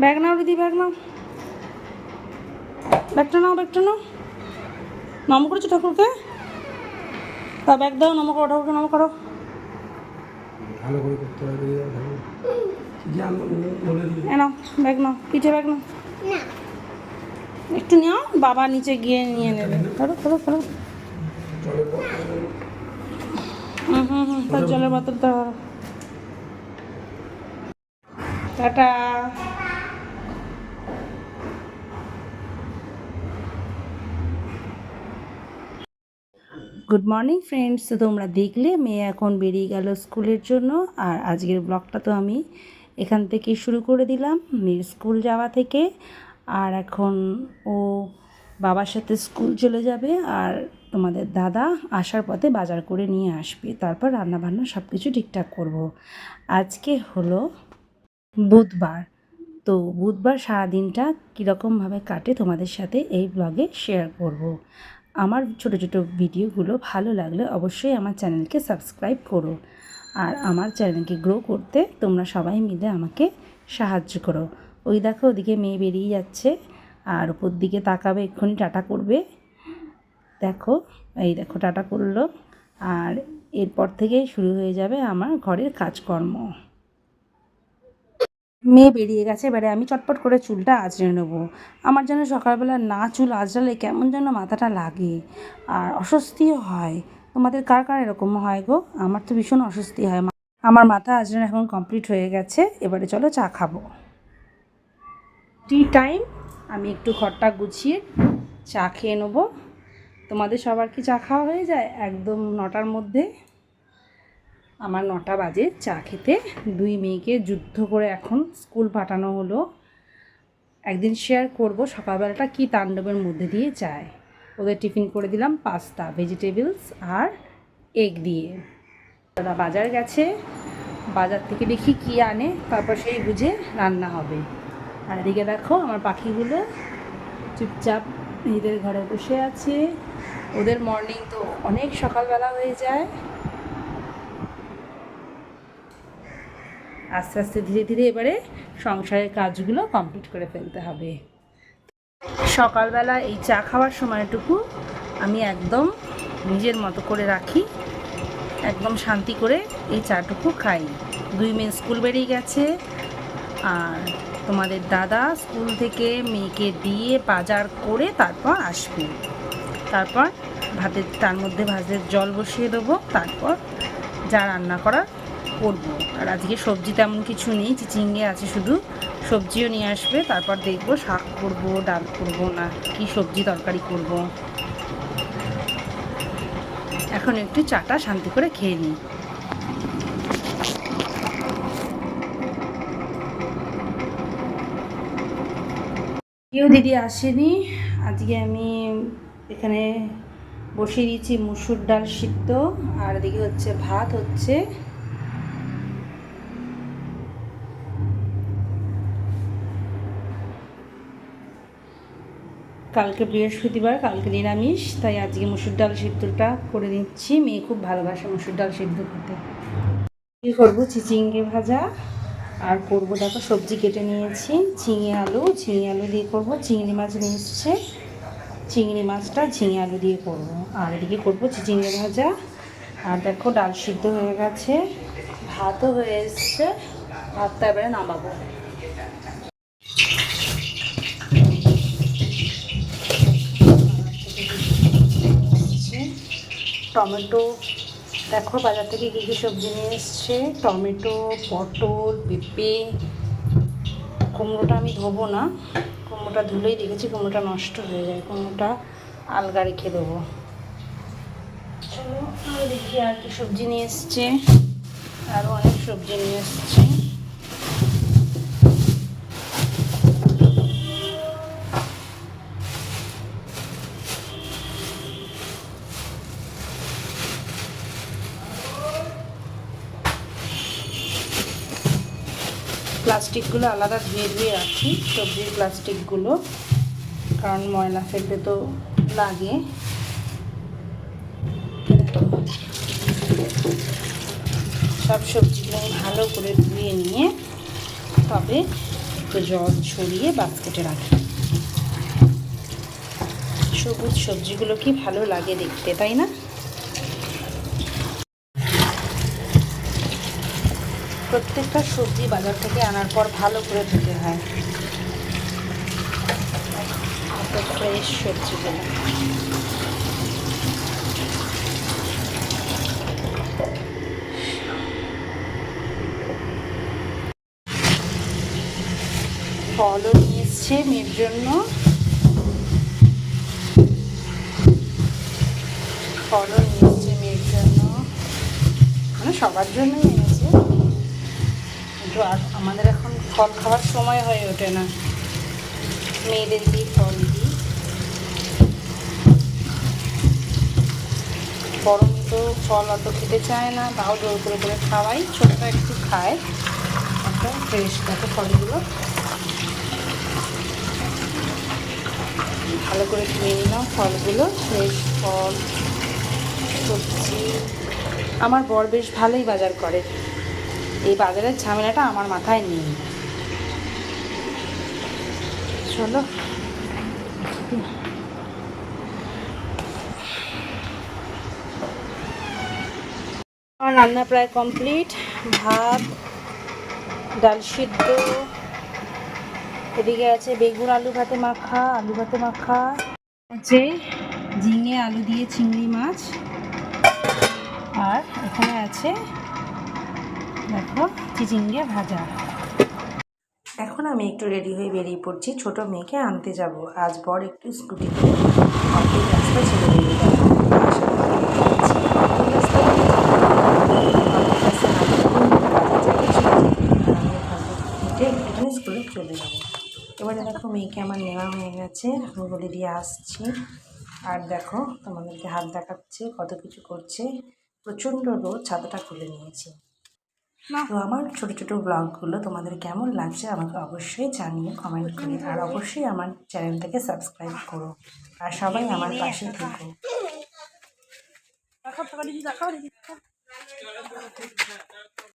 Bag নাও দিদি bag নাও ব্যাগটা নাও ব্যাগটা নাও নম করেছ ঠাকুরকে তা ব্যাগ দাও নম করো ঠাকুরকে নম করো ভালো করে করতে হবে নাও ব্যাগ নাও পিঠে ব্যাগ নাও একটু নাও বাবা নিচে গিয়ে নিয়ে নেবে ধরো ধরো ধরো হুম হুম হুম তার জলের বোতলটা টাটা গুড মর্নিং ফ্রেন্ডস তো তোমরা দেখলে, মেয়ে এখন বেরিয়ে গেল স্কুলের জন্য। আর আজকের ব্লগটা তো আমি এখান থেকে শুরু করে দিলাম, মেয়ের স্কুল যাওয়া থেকে। আর এখন ও বাবার সাথে স্কুল চলে যাবে আর তোমাদের দাদা আসার পথে বাজার করে নিয়ে আসবে। তারপর রান্নাবান্না সব কিছু ঠিকঠাক করব। আজকে হলো বুধবার। তো বুধবার সারাদিনটা কীরকমভাবে কাটে তোমাদের সাথে এই ব্লগে শেয়ার করব। আমার ছোট ছোট ভিডিওগুলো ভালো লাগলে অবশ্যই আমার চ্যানেলকে সাবস্ক্রাইব করো। আর আমার চ্যানেলকে গ্রো করতে তোমরা সবাই মিলে আমাকে সাহায্য করো। ওই দেখো, ওদিকে মেয়ে বেরিয়ে যাচ্ছে। আর ওপর দিকে তাকাবে, এক্ষুনি টাটা করবে। দেখো, এই দেখো, টাটা করল। আর এরপর থেকেই শুরু হয়ে যাবে আমার ঘরের কাজকর্ম। মেয়ে বেরিয়ে গেছে, এবারে আমি চটপট করে চুলটা আঁচড়ে নেব। আমার যেন সকালবেলা না চুল আঁচড়ালে কেমন যেন মাথাটা লাগে। আর অস্বস্তিও হয়। তোমাদের কার কার এরকম হয় গো? আমার তো ভীষণ অস্বস্তি হয়। আমার মাথা আঁচড়ানো এখন কমপ্লিট হয়ে গেছে। এবারে চলো চা খাব। টি টাইম আমি একটু ঘরটা গুছিয়ে চা খেয়ে নেব। তোমাদের সবার কি চা খাওয়া হয়ে যায়? একদম নটার মধ্যে। আমার নটা বাজে চা খেতে। দুই মেয়েকে যুদ্ধ করে এখন স্কুল পাঠানো হলো। একদিন শেয়ার করব, সকালবেলাটা কি তাণ্ডবের মধ্যে দিয়ে যায়। ওদের টিফিন করে দিলাম পাস্তা ভেজিটেবলস আর এগ দিয়ে। দাদা বাজার গেছে। বাজার থেকে দেখি কি আনে, তারপর সেই বুঝে রান্না হবে। আর এদিকে দেখো আমার পাখিগুলো চুপচাপ নিজেদের ঘরে বসে আছে। ওদের মর্নিং তো অনেক সকালবেলা হয়ে যায়। আস্তে আস্তে ধীরে ধীরে এবারে সংসারের কাজগুলো কমপ্লিট করে ফেলতে হবে। সকালবেলা এই চা খাওয়ার সময়টুকু আমি একদম নিজের মতো করে রাখি, একদম শান্তি করে এই চাটুকু খাই। দুই মেয়ে স্কুল বেরিয়ে গেছে, আর তোমাদের দাদা স্কুল থেকে মেয়েকে দিয়ে বাজার করে তারপর আসবে। তারপর ভাতের, তার মধ্যে ভাতের জল বসিয়ে দেবো, তারপর যা রান্না করার করব। আর আজকে সবজি তেমন কিছু নেই, চিচিঙ্গে আছে শুধু। সবজিও নিয়ে আসবে, তারপর দেখব শাক করব, ডাল করব না, কি সবজি তরকারি করব। এখন একটু চাটা শান্তি করে খেয়ে নিই। কেউ দিদি আসেনি, আজকে আমি এখানে বসিয়ে দিয়েছি মুসুর ডাল সিদ্ধ, আর এদিকে হচ্ছে ভাত হচ্ছে কালকে বৃহস্পতিবার, কালকে নিরামিষ, তাই আজকে মুসুর ডাল সিদ্ধটা করে দিচ্ছি মেয়ে খুব ভালোবাসে মুসুর ডাল সিদ্ধ খেতে। কী করব? চিচিঙ্গে ভাজা আর করব, দেখো সবজি কেটে নিয়েছি। ঝিঙে আলু ঝিঙে আলু দিয়ে করব। চিংড়ি মাছ নিয়ে চিংড়ি মাছটা ঝিঙে আলু দিয়ে করব। আর এদিকে করব চিচিঙ্গে ভাজা। আর দেখো ডাল সিদ্ধ হয়ে গেছে। ভাতও হয়ে এসছে। ভাতটা এবারে নামাবো। টমেটো, দেখো বাজার থেকে কী কী সবজি নিয়ে এসছে? টমেটো, পটল, পেঁপে, কুমড়োটা আমি ধোবো না। কুমড়োটা ধুলেই দেখেছি কুমড়োটা নষ্ট হয়ে যায়। কুমড়োটা আলগা রেখে দেবো। চলো দেখি আর কি সবজি নিয়ে এসছে। আরও অনেক সবজি নিয়ে এসছে। প্লাস্টিকগুলো আলাদা ধুয়ে ধুয়ে রাখি, সবজির প্লাস্টিকগুলো, কারণ ময়লা ফেলতে তো লাগে। সব সবজিগুলো আমি ভালো করে ধুয়ে নিয়ে তবে একটু জল ছড়িয়ে বাস্কেটে রাখি। সবুজ সবজিগুলো কি ভালো লাগে দেখতে, তাই না? প্রত্যেকটা সবজি বাজার থেকে আনার পর ভালো করে ধুতে হয়। ফ্রেশ সবজিগুলো ফলও নিয়ে এসছে মেয়ের জন্য। ফলও নিয়ে এসছে মেয়ের জন্য। মানে সবার জন্যই কিন্তু আর আমাদের এখন ফল খাওয়ার সময় হয়ে ওঠে না। মেয়েদের দিই ফল দিই? গরম তো ফল অত খেতে চায় না, তাও জোর করে করে খাওয়াই ছোটটা একটু খায়। একটা ফ্রেশ দেখো ফলগুলো। ভালো করে ধুয়ে নিলাম ফলগুলো ফ্রেশ ফল, সবজি। আমার বর বেশ ভালোই বাজার করে। এই বাজারের ঝামেলাটা আমার মাথায় নেই। চলো। আমার রান্না প্রায় কমপ্লিট। ভাত, ডাল সিদ্ধ। এদিকে আছে বেগুন, আলু ভাতে মাখা, আলু ভাতে মাখা। আছে ঝিঙে, আলু দিয়ে চিংড়ি মাছ। আর এখানে আছে দেখো চিচিঙ্গে ভাজা। এখন আমি একটু রেডি হয়ে বেরিয়ে পড়ছি, ছোট মেয়েকে আনতে যাব। আজ বর একটু স্কুটি স্কুলে চলে যাব এবারে দেখো মেয়েকে আমার নেওয়া হয়ে গেছে। আমি বলে দিয়ে আসছি। আর দেখো তোমাদেরকে হাত দেখাচ্ছে, কত কিছু করছে। প্রচণ্ড রোদ, ছাতাটা খুলে নিয়েছি। তো আমার ছোট ছোট ব্লগগুলো তোমাদের কেমন লাগছে আমাকে অবশ্যই জানিয়ে কমেন্ট করে। আর অবশ্যই আমার চ্যানেলটাকে সাবস্ক্রাইব করো। আর সবাই আমার পাশে থেকো।